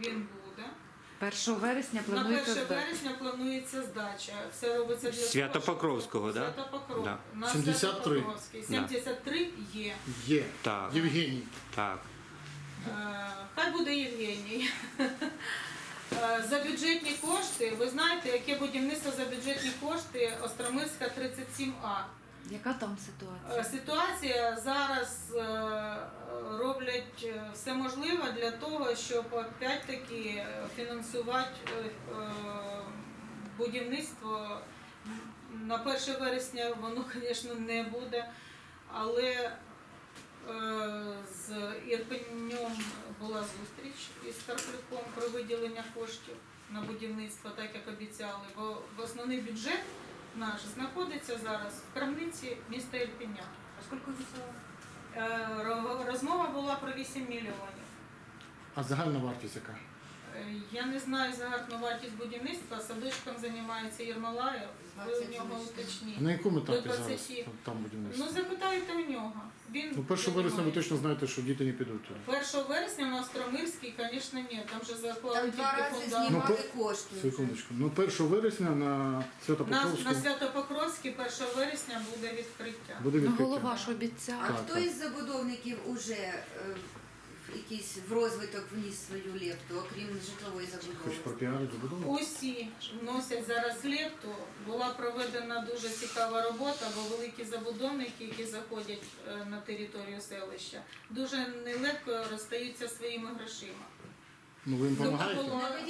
Він буде. 1 вересня На 1 планується здати. вересня планується здача. Все робиться для того, Святопокровського, да? Святопокров. Да. На 73. Святопокровський. 73 є. Є. Так. Євгеній. Так. Е, Хай буде Євгеній. Е, За бюджетні кошти, ви знаєте, яке будівництво за бюджетні кошти Остромирська 37А. Яка там ситуація? Е, Ситуація зараз е, роблять е, все можливе для того, щоб опять-таки е, фінансувати будівництво. На 1 вересня воно, звісно, не буде, але з Ірпенем була зустріч із Карплюком про виділення коштів на будівництво, так як обіцяли, бо в основний бюджет наш знаходиться зараз в крамниці міста Ірпеня. А скільки обіцяли? Е, Розмова була про 8 мільйонів. А загальна вартість яка? Е, Я не знаю загальну вартість будівництва, садочком займається Єрмолаєв, ви у нього уточніть. На якому етапі зараз там будівництво? Ну запитайте у нього. Він Ну, 1 вересня ви точно знаєте, що діти не підуть туди. 1 вересня на нас Тромирський, звісно, ні, там вже заклали Там тільки два рази фундамент. знімали Ну, кошти. Секундочку. Ну 1 вересня на На, на Святопокровську Святопокровській 1 вересня буде відкриття. буде Ну, відкриття. голова ж А обіцяв. Так, хто так. із забудовників уже е, в якийсь в розвиток вніс свою лепту, окрім житлової Хоч забудови? пропіарити забудову? Усі вносять зараз лепту. Була проведена дуже цікава робота, бо великі забудовники, які заходять е, на територію селища, дуже нелегко розстаються своїми грошима. Ну ви їм допомагаєте?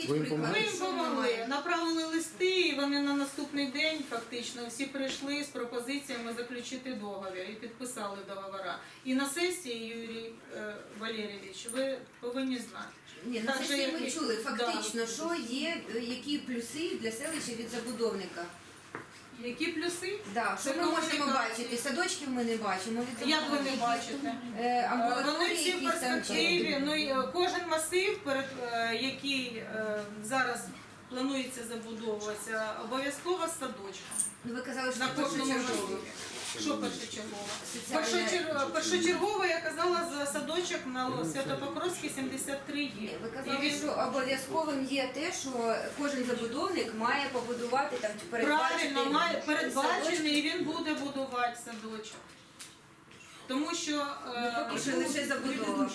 Ви їм Ми помагаєте? їм помогли, направили листи, і вони на наступний день фактично всі прийшли з пропозиціями заключити договір і підписали договора. І на сесії, Юрій е, Валерійович, ви повинні знати. Ні, на Так, ми чули Да. фактично, що є, е, які плюси для селища від забудовника. Які плюси? Да, що ми можемо бачити? Садочків ми не бачимо. Від Як ви не бачите? Е, Е, Вони всі в якісь там перспективі. Ну і, е, кожен масив, перед е, який е, зараз планується забудовуватися, обов'язково з садочком. Ну ви казали, що На кожному першочергово. масиві. Що першочергово? Першочер- Першочергово я казала за садочок на Святопокровській 73 є. Ви І казали, він- що обов'язковим є те, що кожен забудовник має побудувати там чи передбачити Правильно, має передбачений і він буде будувати садочок. Тому що е, Поки що лише забудова.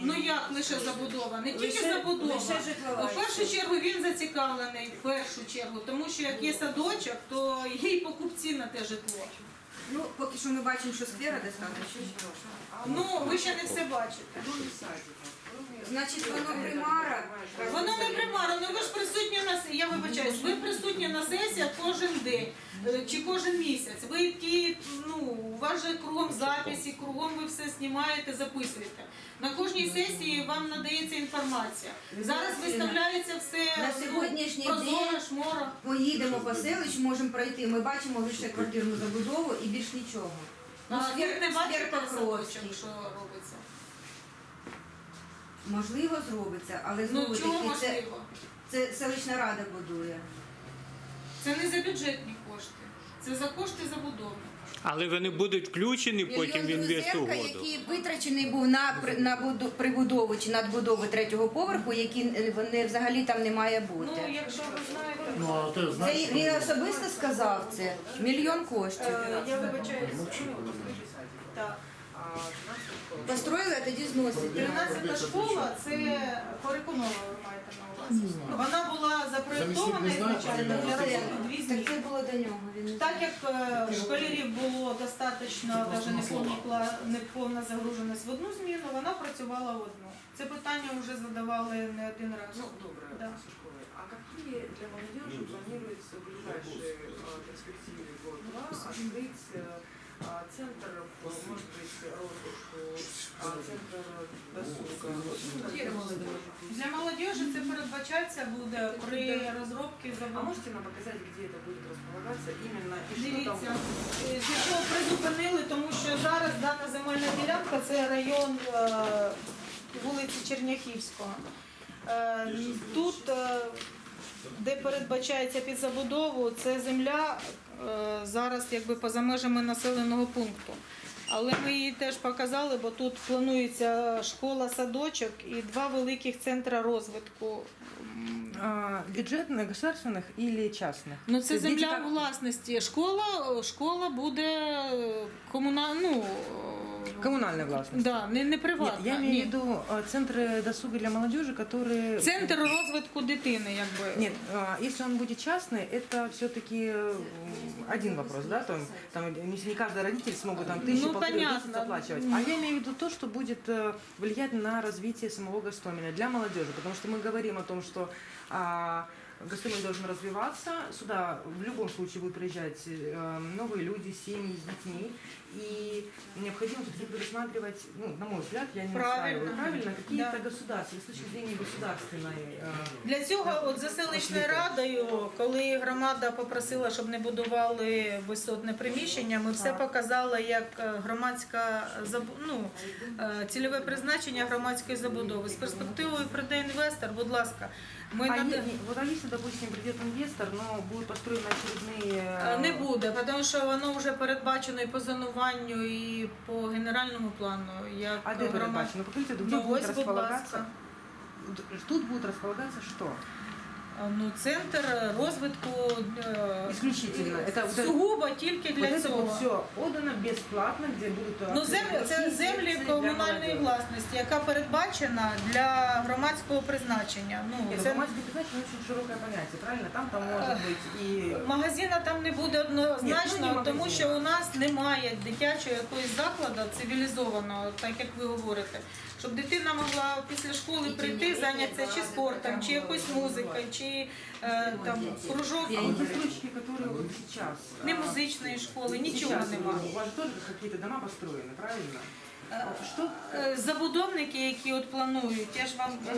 ну як лише забудова, не тільки Лише- забудова. лише житлова В першу історія. чергу він зацікавлений, в першу чергу, тому що як є садочок, то є й покупці на те житло. Ну, поки що ми бачимо, що сквера достатньо. Ну, ви ще не все бачите. Значить, воно примара. Воно не примара, ну ви ж присутні на с- я вибачаюсь, ви присутні на сесіях кожен день е, чи кожен місяць. Ви ті, ну, у вас же кругом записі, кругом ви все знімаєте, записуєте. На кожній сесії вам надається інформація. Зараз виставляється все На ну, сьогоднішній прозоро, день- шморо. Поїдемо по селищу, можемо пройти. Ми бачимо лише квартирну забудову і більш нічого. Ну, А ви не сквер бачите Покровський. садочок, що робиться? Можливо, зробиться, але Ну знову чого таки це, можливо? це селищна рада будує. Це не за бюджетні кошти, це за кошти забудовника. Але вони будуть включені потім в Мільйон інвестугоду. Який витрачений був на, при- на буду- прибудову чи надбудову третього поверху, які е, вони взагалі там не має бути. Ну, якщо ви знаєте, Ну а ти Це знаєш, він особисто сказав це. Мільйон коштів. Е, я вибачаюсь. Так. Построїли, а тоді зносить. 13 школа це Корикунова, ви маєте на увазі. Вона була запроєктована Замісник не знає, ізначально для але- роботи дві Так зміни. це було до нього. Він не Так як е, школярів було достатньо, навіть не повна, кла- не повна загруженість в одну зміну, вона працювала в одну. Це питання вже задавали не один раз. Ну, доброе, Да. да. школы. А какие для молодежи планируется в ближайшие а, перспективе год-два открыть э, а, центр, э, может быть, роскошку, а, центр досуга? Ну, для молодежи. Для молодежі це передбачається буде при розробці А забудови. можете нам показать, где это будет располагаться именно и что Дивіться, там? е, з якого призупинили, тому що зараз дана земельна ділянка це район е, вулиці Черняхівського. Е, Тут, е, де передбачається під забудову, це земля е, зараз якби поза межами населеного пункту. Але ми її теж показали, бо тут планується школа, садочок і два великих центри розвитку. М, А, бюджетных, государственных или частных? Ну, це Тобто діти земля так- власності. Школа, школа буде комунальна, ну, Коммунальная властность. да, не, не Нет, приватна. я имею ні. в виду а, центры досуга для молодежи, которые... Центр розвитку дитини, якби. Нет, а, если он будет частный, это все-таки один вопрос, да, там, там не, не каждый родитель смогут там тысячу Ну, полторы в понятно. месяц оплачивать. А я имею в виду то, что будет э, влиять на развитие самого Гастомеля для молодежи, потому что мы говорим о том, что а, Гастомель должен развиваться, сюда в любом случае будут приезжать э, новые люди, семьи с детьми, и необходимо все-таки предусматривать, ну, на мой взгляд, я не Правильно. настаиваю, правильно, какие-то Да. государства, с точки зрения государственной э, Для цього, от за селищною радою, коли громада попросила, щоб не будували висотне приміщення, ми все показали як е, громадська забу- ну, е, цільове призначення громадської забудови. З перспективою прийде інвестор, будь ласка, ми А, надо... е- не- вот а если, допустим, придет инвестор, но будут построены очередные... Е, Не буде, тому що воно вже передбачено і по зонуванню, і по генеральному плану. Як А где громад- передбачено? Покажите, где Ну, будет ось, будь ласка. Д- Тут будет располагаться что? Е, Ну, центр розвитку е, Исключительно. Это вот это- сугубо тільки Вот для это цього. вот все отдано бесплатно, где будут... Ну, открыты землі це такие землі секции для комунальної молодежи. власності, яка передбачена для громадського призначення. Ну Нет, це громадский предприятие очень широкое понятие, правильно? Там там может быть и... магазина там не буде Ні, ну, однозначно, не тому магазина. що у нас немає дитячого якогось закладу цивілізованого, так як ви говорите. Щоб дитина могла після школи прийти, зайнятися чи спортом, чи якоюсь музикою, чи е, там кружок, вот те строчки, которые вот сейчас... не музичної школи, нічого немає. У вас теж тоже какие-то дома построены, правильно? Что Е, Забудовники, які от планують, я ж вам е,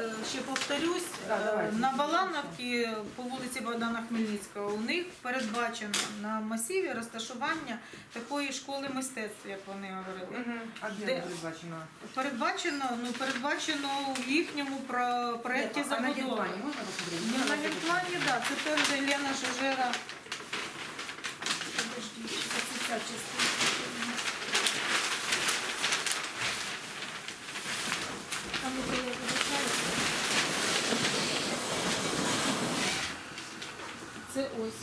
е, ще повторюсь, е, на Балановці по вулиці Богдана Хмельницького у них передбачено на масиві розташування такої школи мистецтв, як вони говорили. А Де- оно предбачено? Передбачено, ну передбачено в про проєкті на забудови. можно посмотреть? Ну, на генплані, так, це де Лена Жужера. Подожди, це ця частина. Там де я вибачаюся. Це ось,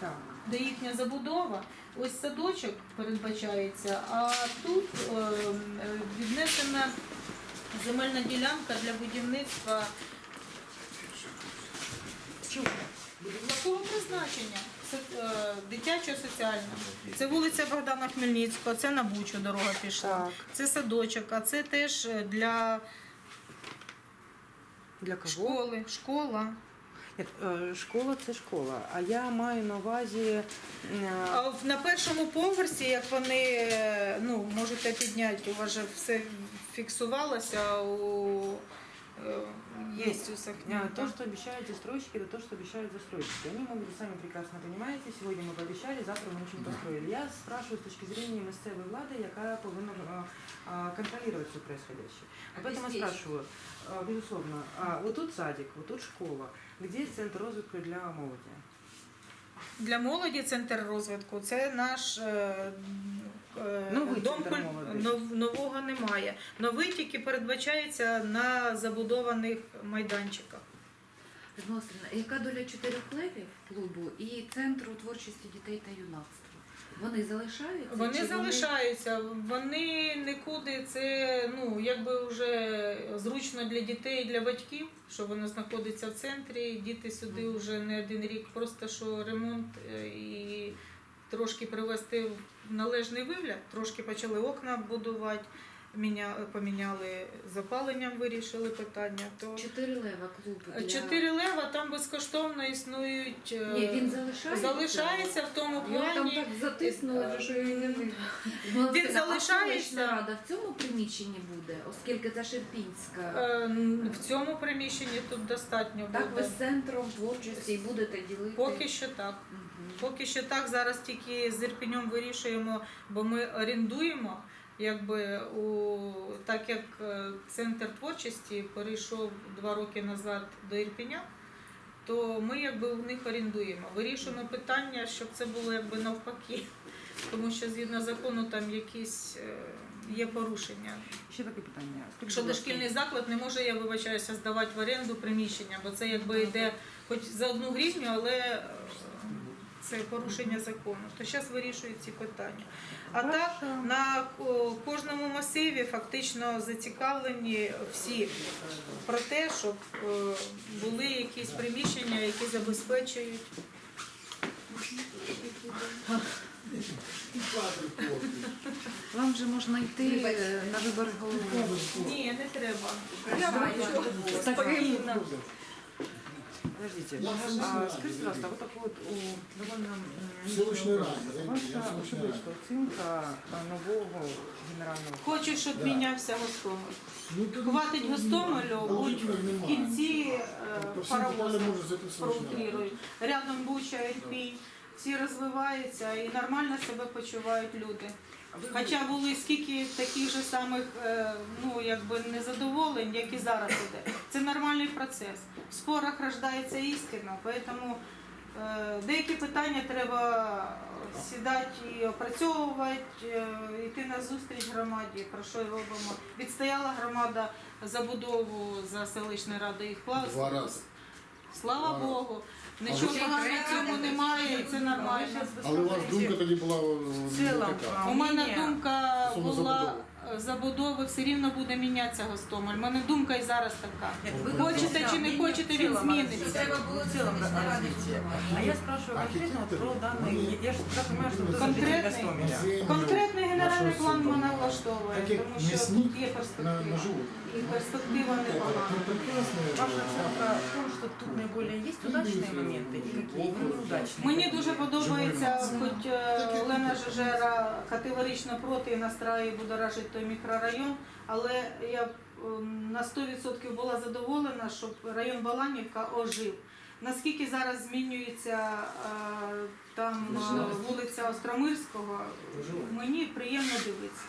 Так. Де їхня забудова. Ось садочок передбачається, а тут е, е, віднесена земельна ділянка для будівництва Чего? Якого призначення? Е, Дитячого соціального. Це вулиця Богдана Хмельницького, це на Бучу дорога пішла. Так. Це садочок, а це теж е, для Для кого? школи. Школа. Е, школа це школа. А я маю на увазі. е, А на першому поверсі, як вони е, ну, можете підняти, у вас же все фіксувалося у е, є у э, Сахні. То, что обещают застройщики, это то, что обещают застройщики. Они могут, вы сами прекрасно понимаете, сегодня мы пообещали, завтра мы ничего не построили. Я спрашиваю с точки зрения місцевої влади, яка повинна а, а, контролировать все происходящее. Об этом я спрашиваю. А, Безусловно, а, вот тут садик, вот тут школа. Где центр розвитку для молоді? Для молоді центр розвитку це наш е, е, Новий дом центр куль- молоді. нов- нового немає. Новий тільки передбачається на забудованих майданчиках. Людмила яка доля чотирьох левів клубу і центру творчості дітей та юнацтва? Вони залишаються? Вони чи залишаються, вони нікуди. Це ну якби вже зручно для дітей, і для батьків, що воно знаходиться в центрі. Діти сюди вже не один рік, просто що ремонт е, і трошки привести в належний вигляд, трошки почали окна будувати, міня, поміняли запаленням, вирішили питання. То Чотири лева клуб. Для... чотири лева там безкоштовно існують. е, Ні, він залишається. залишається в тому Його там так затиснули, що його не видно. Він залишається. рада в цьому приміщенні буде, оскільки це Шерпінська. Е, В цьому приміщенні тут достатньо Так ви буде. з центром творчості і будете ділити. Поки що так. Мгм. Поки що так. Зараз тільки з Ірпінем вирішуємо, бо ми орендуємо. Якби у так як е, центр творчості перейшов два роки назад до Ірпіня, то ми якби у них орендуємо. Вирішуємо питання, щоб це було якби навпаки. тому що згідно закону там якісь е, є порушення. Ще таке питання. Якщо дошкільний заклад не може, я вибачаюся, здавати в оренду приміщення, бо це якби йде хоч за одну гривню, але е, це порушення закону. То зараз вирішують ці питання. А так на кожному масиві фактично зацікавлені всі про те, щоб е, були якісь приміщення, які забезпечують. Вам же можна йти е, на вибори голови. Ні, не треба. Я бачу. Подождите, а, скажите, пожалуйста, вот такой вот о, довольно м, Селищної ради, я- я ваша селищної особиста оцінка а, нового генерального Хочу, щоб мінявся Гостомель. Ну, то Хватить Гостомелю, будь в немає. кінці е, зайти проутрирують. Рядом Буча, Ірпінь, всі розвиваються і нормально себе почувають люди. Хоча були скільки таких же самих е, ну, якби незадоволень, як і зараз іде. Це нормальний процес. В спорах рождається істина, тому е, деякі питання треба сідати і опрацьовувати, е, йти на зустріч громаді, про що й робимо. Відстояла громада забудову за селищною радою їх Два рази. Слава Два рази. Богу. Нічого ви- поганого в цьому немає, і це нормально. Але у вас думка тоді була о, В не цілому, така. а, У мене мнення- думка Стосовно була забудови. е, забудови, все рівно буде мінятися Гостомель. У мене думка і зараз така. Нет, вы Хочете говорите, чи не мнение хочете, в він целом зміниться. развития. Треба було В целом це да, ради развития. А я спрашиваю конкретно вот про данные. Я же так понимаю, что вы тоже житель Конкретный? Гостомеля. Землю Конкретний генеральний нашу план супер. мене влаштовує, Так як тому що м'ясник тут є на, на перспектива. живот. І перспектива Ну, непогана. прекрасно. Ваша оценка в том, что тут наиболее есть удачные моменты и какие неудачные. Мені дуже подобається, хоч е, Олена Жежера категорично проти і настраює будоражить той мікрорайон, але я е, на 100% була задоволена, щоб район Баланівка ожив. Наскільки зараз змінюється е, там е, вулиця Остромирського, мені приємно дивитися.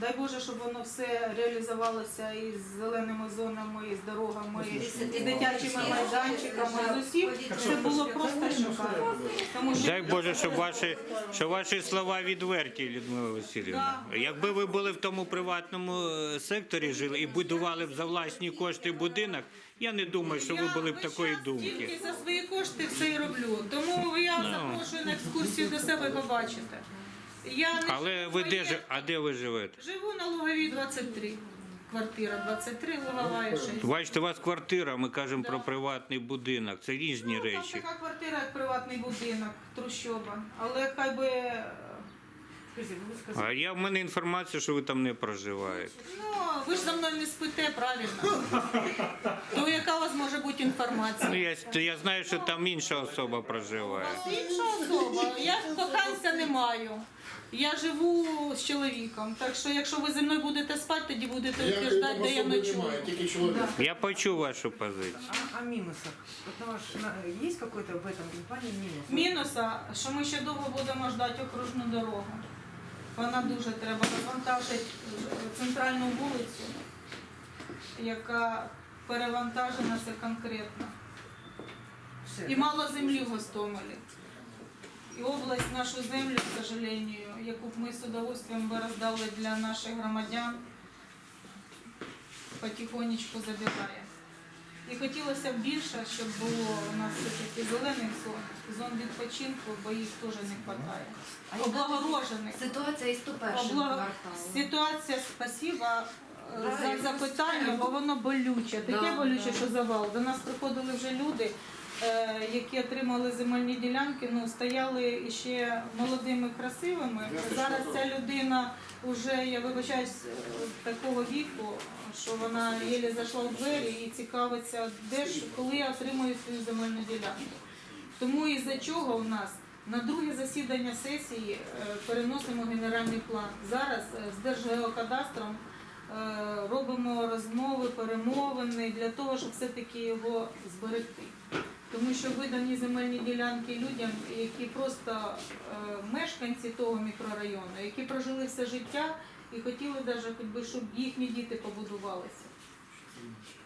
Дай Боже, щоб воно все реалізувалося і з зеленими зонами, і з дорогами, і з дитячими майданчиками, з усім. Це було просто шикарно. Тому що Дай Боже, щоб ваші, щоб ваші слова відверті, Людмила Васильівна. Якби ви були в тому приватному е, секторі жили і будували б за власні кошти будинок, я не думаю, що ви були б весь такої час думки. Тільки за свої кошти все і роблю. Тому я запрошую на екскурсію до себе побачите. Я не Але живу ви де своє- ж, а де ви живете? живу на Луговій 23. Квартира 23, Лугова і 6. Бачите, у вас квартира, ми кажемо про приватний будинок. Це різні Ну, там речі. така квартира, як приватний будинок, трущоба. Але хай би. е, Скажите, вы сказали, А я в мене інформація, що ви там не проживаєте. Ну, ви ж за мною не спите, правильно. То яка у вас може бути Ну інформація? я, я знаю, що там інша особа У проживає. вас інша особа. Я коханця не маю. Я живу з чоловіком. Так що, якщо ви зі мною будете спати, тоді будете Як утверждати, де я особи ночую. немає, тільки чоловік. Я почув вашу позицію. а, о минусах. На- есть какой-то в этом плане минус? Мінуса, що ми ще довго будемо ждати окружну дорогу. Вона дуже треба розвантажити е, центральну вулицю, яка перевантажена це конкретно. І мало землі в Гостомелі. І область нашу землю, к сожалению, яку б ми з удовольствием би роздали для наших громадян, потихонечку забирає. І хотілося б більше, щоб було у нас все-таки зелених зон, зон відпочинку, бо їх теж не вистачає. Облагорожених. Ситуація із 101 Облаг... кварталом. Ситуація спасіба е, за запитання, бо воно болюче. Таке Да, болюче, да. що завал. До нас приходили вже люди, е, які отримали земельні ділянки, ну стояли ще молодими, красивими. Зараз ця людина вже, я вибачаюсь, е, такого віку, що вона єлі зайшла в двері і цікавиться, де ж коли я отримую свою земельну ділянку. Тому із-за чого у нас на друге засідання сесії е, переносимо генеральний план. Зараз е, з Держгеокадастром е, робимо розмови, перемовини для того, щоб все-таки його зберегти. Тому що видані земельні ділянки людям, які просто мешканці того мікрорайону, які прожили все життя і хотіли навіть, щоб їхні діти побудувалися.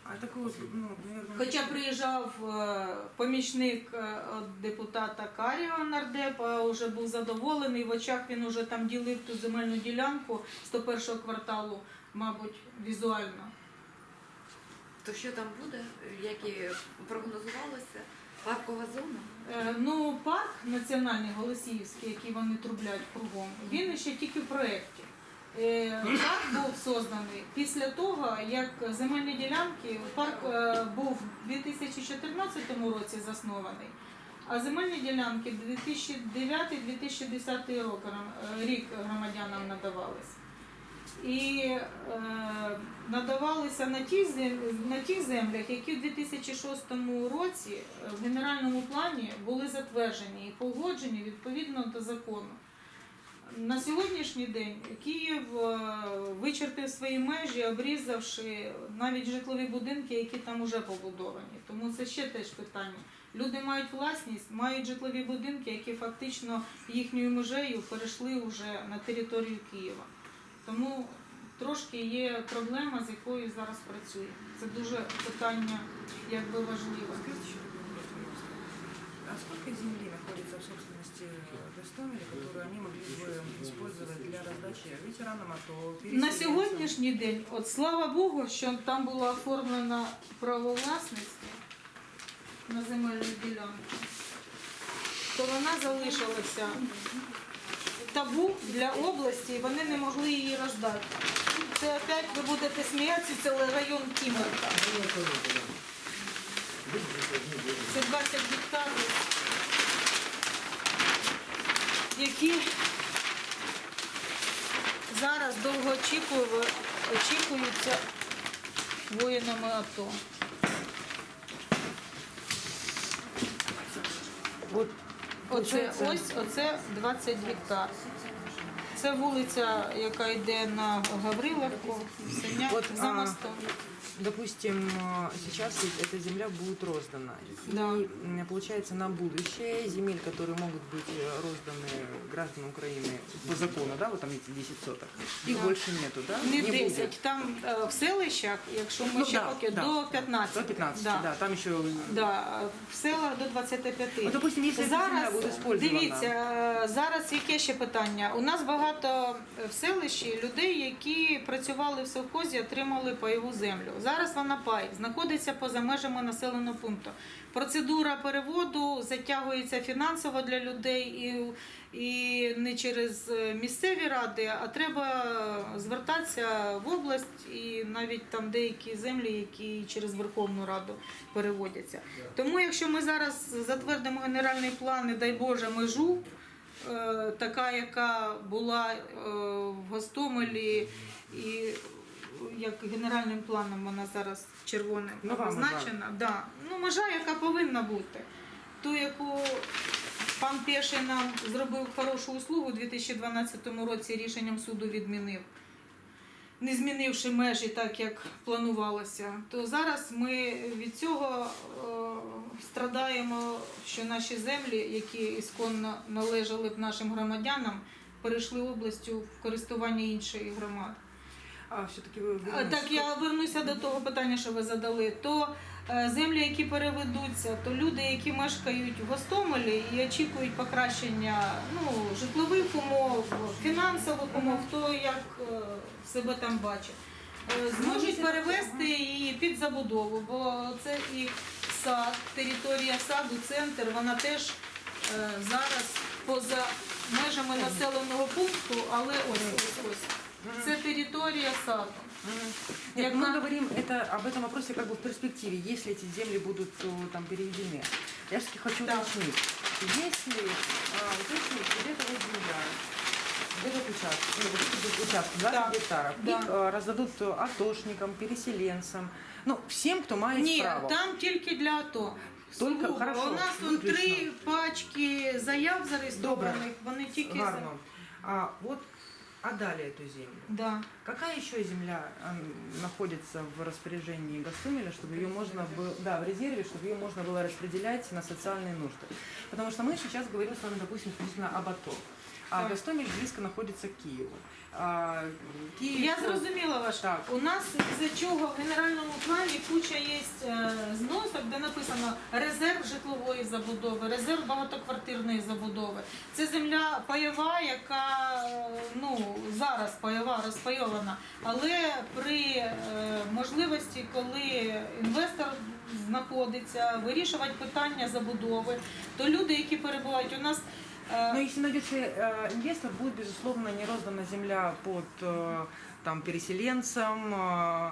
А такой вот, ну, наверное... Хоча приїжджав е, помічник е, депутата Каріо нардепа, вже був задоволений. В очах він уже там ділив ту земельну ділянку 101 го кварталу, мабуть, візуально. То що там буде, як і прогнозувалося? Паркова зона? Е, Ну, парк національний Голосіївський, який вони трублять кругом, він ще тільки в проєкті. Е, Парк був созданий після того, як земельні ділянки, парк е, був у 2014 році заснований, а земельні ділянки 2009-2010 е, рік громадянам надавались. І е, надавалися на ті, на тих землях, які у 2006 році в генеральному плані були затверджені і погоджені відповідно до закону. На сьогоднішній день Київ е, вичерпив свої межі, обрізавши навіть житлові будинки, які там вже побудовані. Тому це ще теж питання. Люди мають власність, мають житлові будинки, які фактично їхньою межею перейшли вже на територію Києва. Тому трошки є проблема, з якою зараз працюємо. Це дуже питання якби важливе. Скажите еще такой вопрос, пожалуйста. А сколько земли находится в собственности Гастомеля, которую они могли бы использовать для раздачи ветеранам АТО? На сьогоднішній день, от слава Богу, що там було оформлено право власності на земельну ділянку, то вона залишилася табу для області, і вони не могли її роздати. Це опять ви будете сміятися, це район Кімерка. Це 20 гектарів, які зараз довго очікуються воїнами АТО. Оце ось, оце 20 гектар. Це вулиця, яка йде на Гавриловку, Синяк, От, за мостом Допустим, э, сейчас ведь эта земля будет роздана. Да. И м, получается на будущее земель, которые могут быть э, розданы гражданам Украины по закону, да, вот там эти 10 соток, их Да. больше нету, да? Не будет. 10, там е, в селищах, якщо ми Ну, ще да, поки, да. до 15. До 15, Да. да. там еще... Да, в селах до 25. Ну, допустим, если эта земля Зараз будет использована... дивіться, е, зараз яке ще питання? У нас багато в селищі людей, які працювали в совхозі, отримали пайову землю. Зараз вона пай знаходиться поза межами населеного пункту. Процедура переводу затягується фінансово для людей і, і не через е, місцеві ради, а треба звертатися в область і навіть там деякі землі, які через Верховну Раду переводяться. Тому, якщо ми зараз затвердимо генеральний план, не дай Боже, межу, е, така, яка була е, в Гостомелі, і як генеральним планом вона зараз червоним Нова межа. позначена. Да. Ну, межа, яка повинна бути. Ту, яку пан Пеший нам зробив хорошу услугу у 2012 році рішенням суду відмінив не змінивши межі так, як планувалося, то зараз ми від цього е, страдаємо, що наші землі, які ісконно належали б нашим громадянам, перейшли областю в користування іншої громади. А, все-таки вы... А, Так, я вернуся до того питання, що ви задали. То е, землі, які переведуться, то люди, які мешкають в Гостомелі і очікують покращення ну, житлових умов, фінансових умов, хто як е, себе там бачить, е, зможуть перевести її під забудову, бо це і сад, територія саду, центр, вона теж зараз поза межами населеного пункту, але ось ось ось. Це територія саду. Нет, Як мы на- говорим это, об этом вопросе как бы в перспективе, если эти земли будут э, там переведены. Я все-таки хочу Да. уточнить, если а, вот эти, вот эта вот земля, вот этот участок, ну, вот этот участок, 20 Да. гектаров, Да. их а, раздадут э, атошникам, переселенцам, ну, всем, кто мает Ні, право. там тільки для АТО. Тільки? Слухай, Хорошо, у нас тут виключно. три пачки заяв зареєстрованих, вони тільки за. Гарно. А вот отдали эту землю. Да. Какая еще земля ам, находится в распоряжении Гастумеля, чтобы ее можно было, да, в резерве, чтобы ее можно было распределять на социальные нужды? Потому что мы сейчас говорим с вами, допустим, исключительно об АТО. А. Гостомель близко находится к Киеву. А, Киев... Я зрозуміла ваш. Так. У нас за чого в генеральному плані куча є е, зносок, де написано резерв житлової забудови, резерв багатоквартирної забудови. Це земля пайова, яка е, ну зараз пайова, розпайована. Але при е, можливості, коли інвестор знаходиться, вирішувати питання забудови, то люди, які перебувають у нас. е, Но если найдется э, инвестор, будет, безусловно, не роздана земля под э, там, переселенцам, э,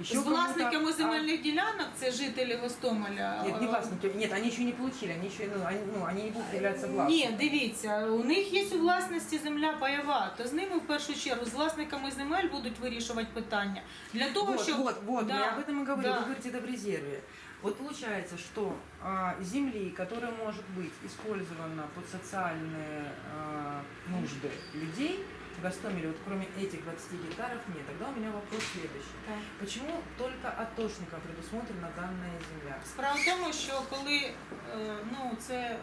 еще З кому-то. власниками А- земельних ділянок, це жителі Гостомеля. Нет, не е, властники. Нет, они еще не получили, они еще, ну, они, ну, они не будут являться властниками. Ні, дивіться, у них є у власності земля пайова, то з ними в першу чергу, з власниками земель будуть вирішувати питання. Для того, Вот, щоб вот, вот, Да, я об этом и говорю. да. Вы говорите, это в резерве. Вот получается, что а, земли, которая может быть использована под социальные а, нужды людей, в Гастомеле, вот кроме этих 20 гектаров нет. Тогда у меня вопрос следующий. Так. Почему только атошникам предусмотрена данная земля? Справа в тому, що коли е, ну це,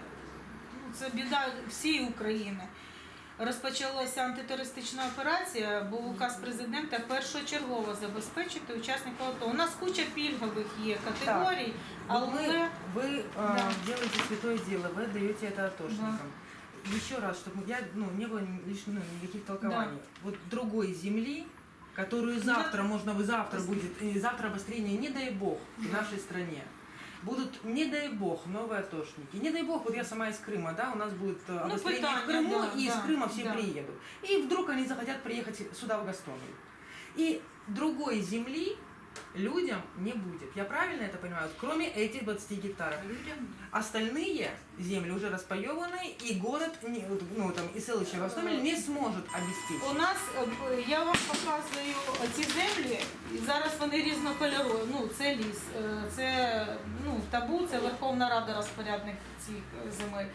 ну це біда всієї України. Розпочалася антитерористична операція, був указ президента першочергово забезпечити учасників АТО. У нас куча пільгових є категорій, Вот але вы, вы а, Да. делаете святое дело, вы отдаете это атошникам. Еще раз, чтобы я, ну, не было ни- лиш- ну, никаких толкований. Вот другой земли, которую завтра, можно бы завтра будет, и завтра обострение, не дай бог, в нашей стране. Будут, не дай бог, новые атошники. Не дай бог, вот я сама из Крыма, да, у нас будет э, обострение пытание, в Крыму, да, и из да, Крыма все да. приедут. И вдруг они захотят приехать сюда, в Гастомель. И другой земли людям не будет. Я правильно это понимаю? Вот Кроме этих 20 гектаров. Людям Остальные земли уже распаеванные, и город, не- ну там, и селище Гостомель не сможет У обеспечить. нас е, я вам показую ці землі, і зараз вони різнокольорові. Ну це ліс, е, це ну табу, це Верховна Рада розпорядник цих е, земель.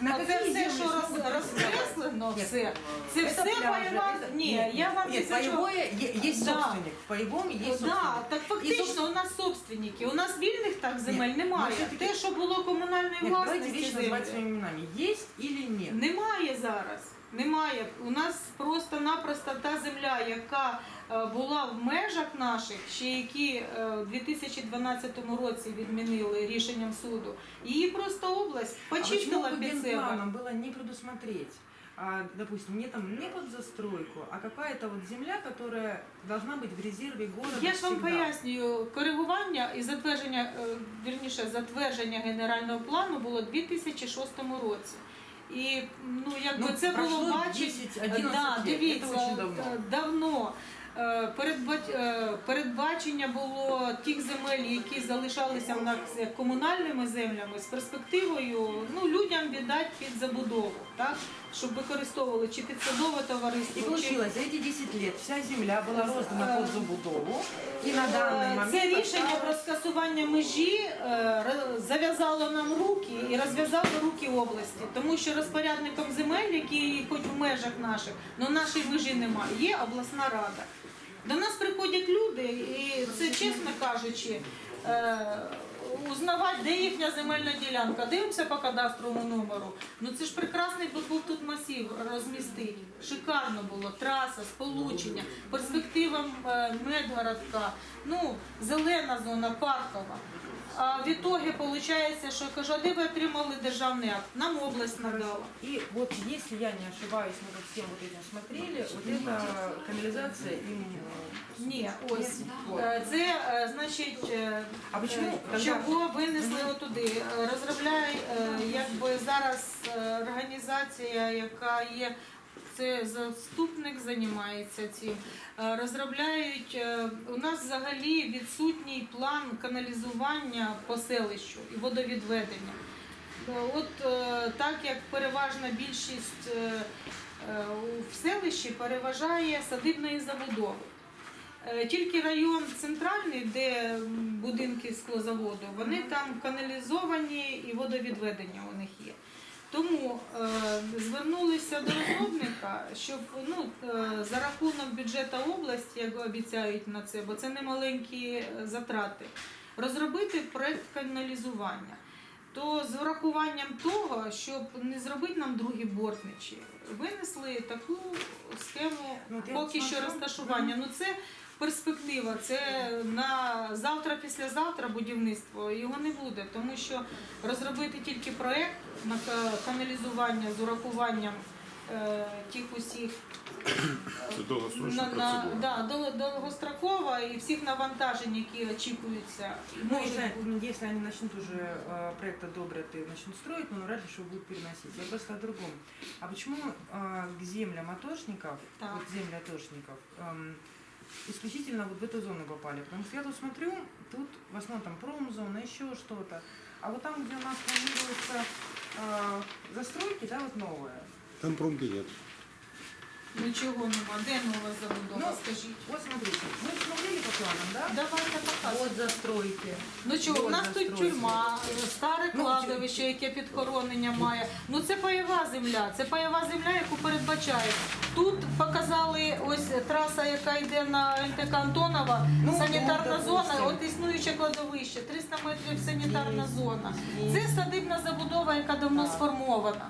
На А це какие все, земли що роз, смогут розкреслено, Нет. все це Это все пляжи, пайова. это- Ні, нет, я вам нет, після чого- паевое е- есть Да. собственник. В паевом есть собственник. Да, так фактично у нас собственники. У нас вільних так земель немає. ну, все-таки- Те, що було комунальної Нет, давайте власності вещи землі. называть своими именами. Есть или нет? Немає зараз. Немає. У нас просто-напросто та земля, яка е, була в межах наших, ще які е, у 2012 році відмінили рішенням суду, її просто область А почему почистила бы під себе. генпланом было не предусмотреть, А, допустим, не там не под застройку, а какая-то вот земля, которая должна быть в резерве города Я ж вам всегда. пояснюю, коригування і затвердження, е, вірніше, затвердження генерального плану було у 2006 році. І ну якби Ну, це було бачить 10-11 да, лет, дивіться, давно. е, давно. Е, е, Передбачення було тих земель, які залишалися в нас як комунальними землями з перспективою ну, людям віддати під забудову, так? щоб використовували чи під садове И товариство, чи получилось, за эти 10 лет вся земля была роздана под забудову, и на данный Е, момент... Це рішення осталось- про скасування межі е, ро- зав'язало нам руки і розв'язало руки області, тому що розпорядником земель, які хоч в межах наших, але нашої межі немає, є обласна рада. До нас приходять люди, і це чесно кажучи. е, Узнавати, де їхня земельна ділянка, дивимося по кадастровому номеру. Ну це ж прекрасний був тут масив розмістити. Шикарно було, траса, сполучення, перспектива е, медгородка, ну, зелена зона, паркова. А в ітогі виходить, що кажу, а де ви отримали державний акт? Нам область надала. И вот если я не ошибаюсь, мы вот всем вот этим смотрели, вот эта канализация им... э, Ні, ось. Вот. Е, Це, е, значить, е, А почему е, тогда- чого винесли отуди? Е, Розробляє е, якби зараз е, організація, яка є. це заступник займається цим. Е, Розробляють е, у нас взагалі відсутній план каналізування по селищу і водовідведення. Е, От так як переважна більшість в селищі переважає садибної забудови. Тільки район центральний, де будинки склозаводу, вони там каналізовані і водовідведення у них є. Тому е, звернулися до розробника, щоб ну, е, за рахунок бюджету області, як обіцяють на це, бо це немаленькі е, затрати, розробити проект каналізування. то з врахуванням того, щоб не зробити нам другі бортничі, винесли таку схему Ну, поки що розташування. Ну це перспектива, це на завтра, післязавтра будівництво його не буде, тому що розробити тільки проект на ка- каналізування з урахуванням е, тих усіх Це довгострочна на, на, процедура. да, дол- довгострокова і всіх навантажень, які очікуються. і Ну, можуть если, бути. если они начнут уже э, проект одобрят и начнут строить, ну, вряд ли что будут переносить. Я просто о другом. А почему э, к землям атошников, Так. вот земли атошников, эм, исключительно вот в эту зону попали? Потому что я тут смотрю, тут в основном там промзона, еще что-то. А вот там, где у нас планируются э, застройки, да, вот новые, Там промки нет. Нічого нема. Де нова забудова? Ну, Скажіть. вот смотрите, мы смотрели по планам, да? Давайте показуємо. Вот застройки. Ну чого, у нас тут тюрма, старе Ну, кладовище, яке підхоронення має. Ну це пайова земля, це пайова земля, яку передбачає. Тут показали ось траса, яка йде на НТК Антонова, Ну, санітарна ну, зона, допустим. от існуюче кладовище, 300 метрів санітарна зона. Це садибна забудова, яка давно сформована.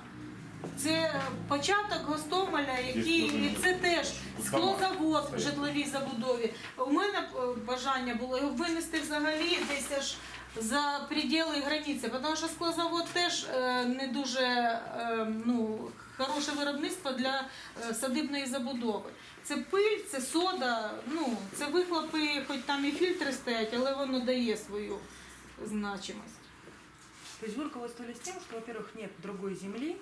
Це початок Гостомеля, який і це теж склозавод в житловій забудові. У мене е, бажання було його винести взагалі десь аж за пределы границі, тому що склозавод теж е, не дуже е, ну, хороше виробництво для садибної забудови. Це пиль, це сода, ну, це вихлопи, хоч там і фільтри стоять, але воно дає свою значимость. То есть вы руководствовались тем, что, во-первых, нет другой земли,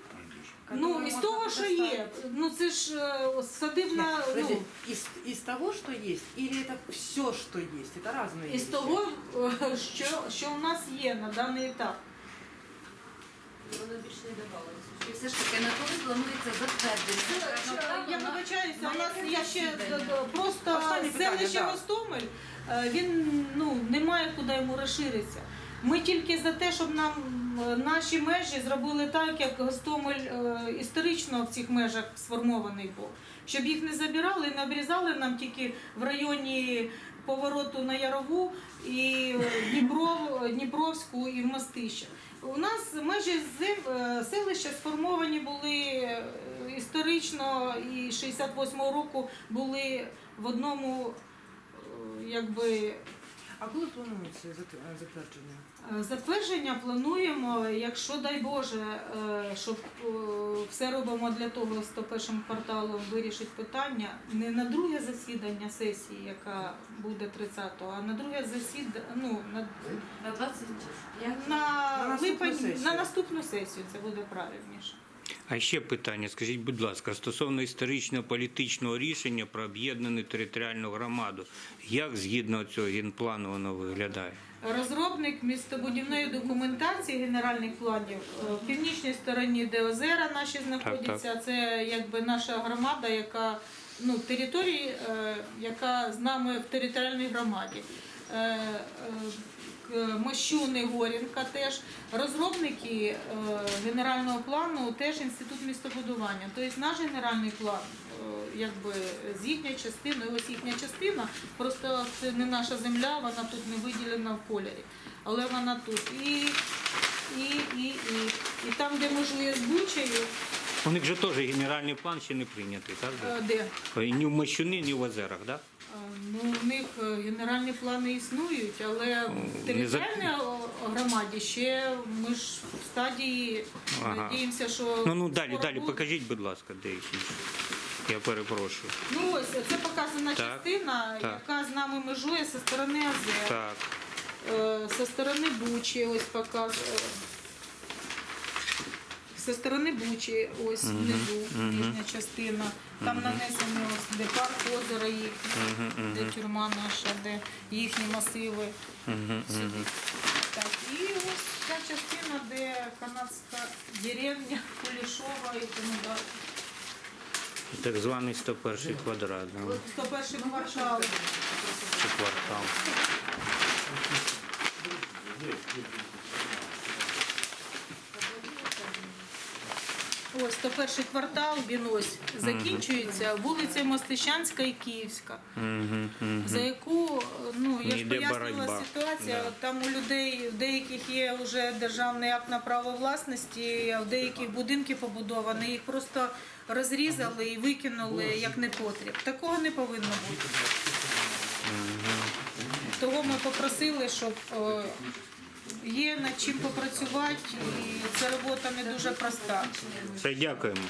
Ну, которую із можно того, що є, предоставить. ну це ж е, садибна, Подожди, ну, из, из того, что есть, или это все, что есть? Это разные із вещи. того, е, що, що у нас є на даний етап. Воно більше не давалося. І все ж таки на коли планується затвердження. Я вибачаюся, у нас яке є ще засідання? д- д- просто Останнє питання, селище да. Гостомель, е, він ну, не має куди йому розширитися. Ми тільки за те, щоб нам е, наші межі зробили так, як Гостомель е, історично в цих межах сформований був. Щоб їх не забирали не обрізали нам тільки в районі повороту на Ярову і е, Дніпров, Дніпровську і в Мостище. У нас межі селища сформовані були історично і 68-го року були в одному якби А коли планується зат- затвердження? Е, Затвердження плануємо, якщо дай Боже, е, щоб е, все робимо для того з 101 кварталом вирішити питання не на друге засідання сесії, яка буде 30-го, а на друге засідання, ну на, На 20 на, На липень, на наступну сесію. Це буде правильніше. А ще питання, скажіть, будь ласка, стосовно історичного політичного рішення про об'єднану територіальну громаду, як згідно цього генплану воно виглядає? Розробник містобудівної документації генеральних планів е, в північній стороні, де озера наші знаходяться, це якби наша громада, яка ну території, е, яка з нами в територіальній громаді. Е, Мощуни Горінка теж розробники е, генерального плану, теж інститут містобудування. Тобто наш генеральний план, е, якби з їхньої частини, ось їхня частина, просто це не наша земля, вона тут не виділена в кольорі, але вона тут. І, і, і, і, і там, де межує з Бучею, У них же теж генеральний план ще не прийнятий, так? де? Ні в Мощуни, ні в озерах, так? Е, Ну, у них е, генеральні плани існують, але в територіальній громаді ще ми ж в стадії Ага. надіємося, що Ну ну далі, далі буде. покажіть, будь ласка, деякі. Я перепрошую. Ну ось це показана Так, частина, так. яка з нами межує зі сторони озер, Так. е, зі сторони Бучі, ось показує. Зі сторони Бучі, ось внизу, нижня частина. Там нанесені ось де парк озера їхнє, де тюрма наша, де їхні масиви. Сюди. Так, і ось ця частина, де канадська деревня, Кулішова і тому далі. Так званий 101 квадрат, да, 101 квартал. чи квартал. Ось то перший квартал, він ось закінчується вулиця Мостищанська і Київська, за яку ну я ж пояснила ситуація. Там у людей в деяких є вже державний акт на право власності, а в деяких будинки побудовані, їх просто розрізали і викинули як непотріб. Такого не повинно бути. Того ми попросили, щоб е, є над чим попрацювати, і ця робота не дуже проста. Дякуємо.